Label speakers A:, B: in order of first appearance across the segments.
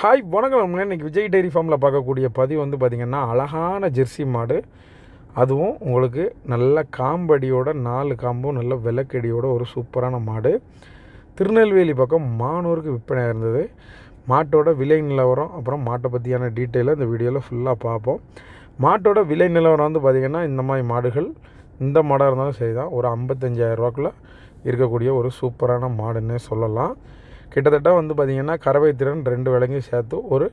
A: Hi வணக்கம் இன்றைக்கி Vijay diary ஃபார்மில் பார்க்கக்கூடிய பதிவு வந்து பார்த்திங்கன்னா அழகான ஜெர்சி மாடு. அதுவும் உங்களுக்கு நல்ல காம்படியோட நாலு காம்பும் நல்ல விளக்கடியோட ஒரு சூப்பரான மாடு. திருநெல்வேலி பக்கம் மானூருக்கு விற்பனையாக இருந்தது மாட்டோட விலை நிலவரம் அப்புறம் மாட்டை பற்றியான டீட்டெயிலை இந்த வீடியோவில் ஃபுல்லாக பார்ப்போம். மாட்டோட விலை நிலவரம் வந்து பார்த்திங்கன்னா இந்த மாதிரி மாடுகள் இந்த மாடாக இருந்தாலும் சரி தான் ஒரு ஐம்பத்தஞ்சாயிரரூவாக்குள்ளே இருக்கக்கூடிய ஒரு சூப்பரான மாடுன்னே சொல்லலாம். கிட்டத்தட்ட வந்து பார்த்திங்கன்னா கறவை திறன் ரெண்டு விலங்கையும் சேர்த்து ஒரு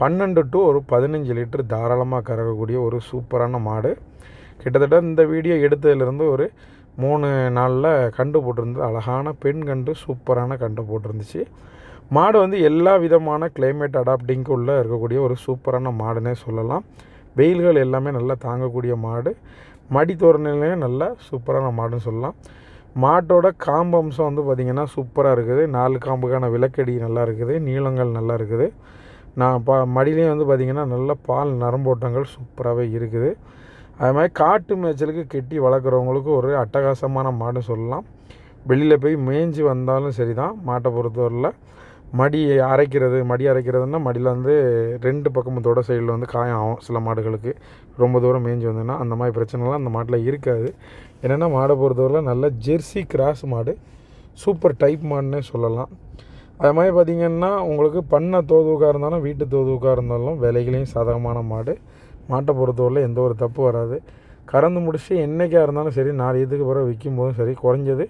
A: பன்னெண்டு டு ஒரு பதினஞ்சு லிட்டர் தாராளமாக கறக்கக்கூடிய ஒரு சூப்பரான மாடு. கிட்டத்தட்ட இந்த வீடியோ எடுத்ததுலேருந்து ஒரு மூணு நாளில் கண்டு போட்டிருந்தது. அழகான பெண் கண்டு சூப்பரான கண்டு போட்டிருந்துச்சு. மாடு வந்து எல்லா விதமான கிளைமேட் அடாப்டிங்க்கு உள்ளே இருக்கக்கூடிய ஒரு சூப்பரான மாடுனே சொல்லலாம். வெயில்கள் எல்லாமே நல்லா தாங்கக்கூடிய மாடு. மடி தோரணையிலையும் நல்லா சூப்பரான மாடுன்னு சொல்லலாம். மாட்டோட காம்பு அம்சம் வந்து பார்த்திங்கன்னா சூப்பராக இருக்குது. நாலு காம்புக்கான விளக்கடி நல்லா இருக்குது. நீளங்கள் நல்லா இருக்குது. நான் பா மடியிலையும் வந்து பார்த்திங்கன்னா நல்ல பால் நரம்போட்டங்கள் சூப்பராகவே இருக்குது. அது மாதிரி காட்டு மேய்ச்சலுக்கு கெட்டி வளர்க்குறவங்களுக்கு ஒரு அட்டகாசமான மாடு சொல்லலாம். வெளியில் போய் மேய்ஞ்சி வந்தாலும் சரி தான் மாட்டை பொறுத்தவரையில் மடி அரைக்கிறது மடி அரைக்கிறதுனா மடியில் வந்து ரெண்டு பக்கமும் தொட சைடில் வந்து காயம் ஆகும் சில மாடுகளுக்கு. ரொம்ப தூரம் மேய்ஞ்சி வந்ததுன்னா அந்த மாதிரி பிரச்சனைலாம் அந்த மாட்டில் இருக்காது. என்னென்னா மாடை பொறுத்தவரையில் நல்ல ஜெர்சி கிராஸ் மாடு. சூப்பர் டைப் மாடுன்னே சொல்லலாம். அது மாதிரி பார்த்திங்கன்னா உங்களுக்கு பண்ண தோதுவுக்காக இருந்தாலும் வீட்டு தோதுவுக்காக இருந்தாலும் விலைகளையும் சாதகமான மாடு. மாட்டை பொறுத்தவரையில் எந்த ஒரு தப்பு வராது. கறந்து முடிச்சு என்றைக்காக இருந்தாலும் சரி நாலு இதுக்கு பிறகு விற்கும் போதும் சரி குறைஞ்சது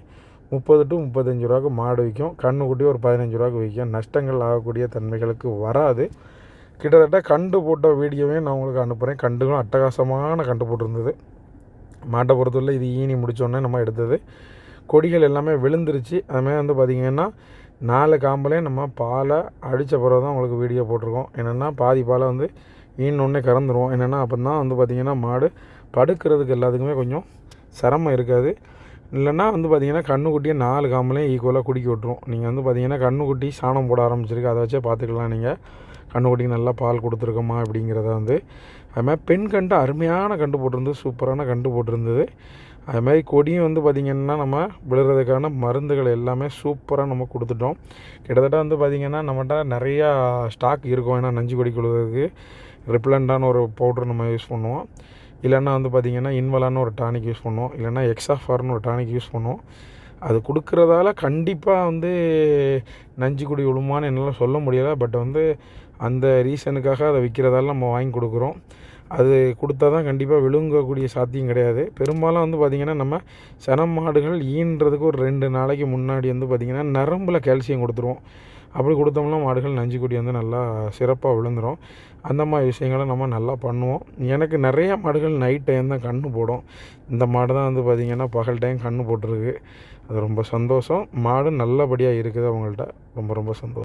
A: முப்பது டு முப்பத்தஞ்சு ரூபாய்க்கு மாடு விற்கும் கண்ணுக்குட்டி ஒரு பதினஞ்சு ரூபாய்க்கு விற்கும் நஷ்டங்கள் ஆகக்கூடிய தன்மைகளுக்கு வராது. கிட்டத்தட்ட கண்டு போட்ட வீடியோவையும் நான் உங்களுக்கு அனுப்புகிறேன் கண்டுகளும் அட்டகாசமான கண்டு போட்டிருந்தது. மாட்டை பொறுத்தவரை இது ஈனி முடித்தோடனே நம்ம எடுத்தது. கொடிகள் எல்லாமே விழுந்துருச்சு. அதுமாதிரி வந்து பார்த்திங்கன்னா நாலு காம்பலையும் நம்ம பாலை அடித்த பிறகு தான் உங்களுக்கு வீடியோ போட்டிருக்கோம். என்னென்னா பாதி பாலை வந்து ஈனொன்னே கறந்துருவோம். என்னென்னா அப்போ தான் வந்து பார்த்திங்கன்னா மாடு படுக்கிறதுக்கு எல்லாத்துக்குமே கொஞ்சம் சிரமம் இருக்காது. இல்லைன்னா வந்து பார்த்திங்கன்னா கண்ணுக்குட்டியை நாலு காமலையும் ஈக்குவலாக குடிக்க விட்ருவோம் நீங்கள் வந்து பார்த்திங்கன்னா கண்ணுக்குட்டி சாணம் போட ஆரம்பிச்சிருக்கு. அதை வச்சே பார்த்துக்கலாம் நீங்கள் கண்ணுக்குட்டிக்கு நல்லா பால் கொடுத்துருக்கோமா அப்படிங்கிறத வந்து. அதுமாதிரி பெண் கண்டு அருமையான கண்டு போட்டிருந்தது. சூப்பரான கண்டு போட்டிருந்தது. அது மாதிரி கொடியும் வந்து பார்த்திங்கன்னா நம்ம விழுறதுக்கான மருந்துகள் எல்லாமே சூப்பராக நம்ம கொடுத்துட்டோம். கிட்டத்தட்ட வந்து பார்த்திங்கன்னா நம்மகிட்ட நிறையா ஸ்டாக் இருக்கும். ஏன்னா நஞ்சு கொடி கொள்வதற்கு ரிப்ளண்டான ஒரு பவுட்ரு நம்ம யூஸ் பண்ணுவோம். இல்லைன்னா வந்து பார்த்திங்கன்னா இன்வலான்னு ஒரு டானிக் யூஸ் பண்ணுவோம். இல்லைன்னா எக்ஸாஃபார்னு ஒரு டானிக் யூஸ் பண்ணுவோம். அது கொடுக்குறதால கண்டிப்பாக வந்து நஞ்சு குடி விழுமான்னு என்னால் சொல்ல முடியலை. பட் வந்து அந்த ரீசனுக்காக அதை விற்கிறதால நம்ம வாங்கி கொடுக்குறோம். அது கொடுத்தா தான் கண்டிப்பாக விழுங்கக்கூடிய சாத்தியம் கிடையாது. பெரும்பாலும் வந்து பார்த்திங்கன்னா நம்ம சனம் மாடுகள் ஈன்றதுக்கு ஒரு ரெண்டு நாளைக்கு முன்னாடி வந்து பார்த்திங்கன்னா நரம்பில் கால்சியம் கொடுத்துருவோம். அப்படி கொடுத்தோம்னா மாடுகள் நஞ்சு கொடி வந்து நல்லா சிறப்பாக விழுந்துடும் அந்த மாதிரி விஷயங்களை நம்ம நல்லா பண்ணுவோம். எனக்கு நிறையா மாடுகள் நைட் டைம் தான் கண்ணு போடும். இந்த மாடு தான் வந்து பார்த்திங்கன்னா பகல் டைம் கண்ணு போட்டிருக்கு. அது ரொம்ப சந்தோஷம். மாடு நல்லபடியாக இருக்குது அவங்கள்ட்ட. ரொம்ப ரொம்ப சந்தோஷம்.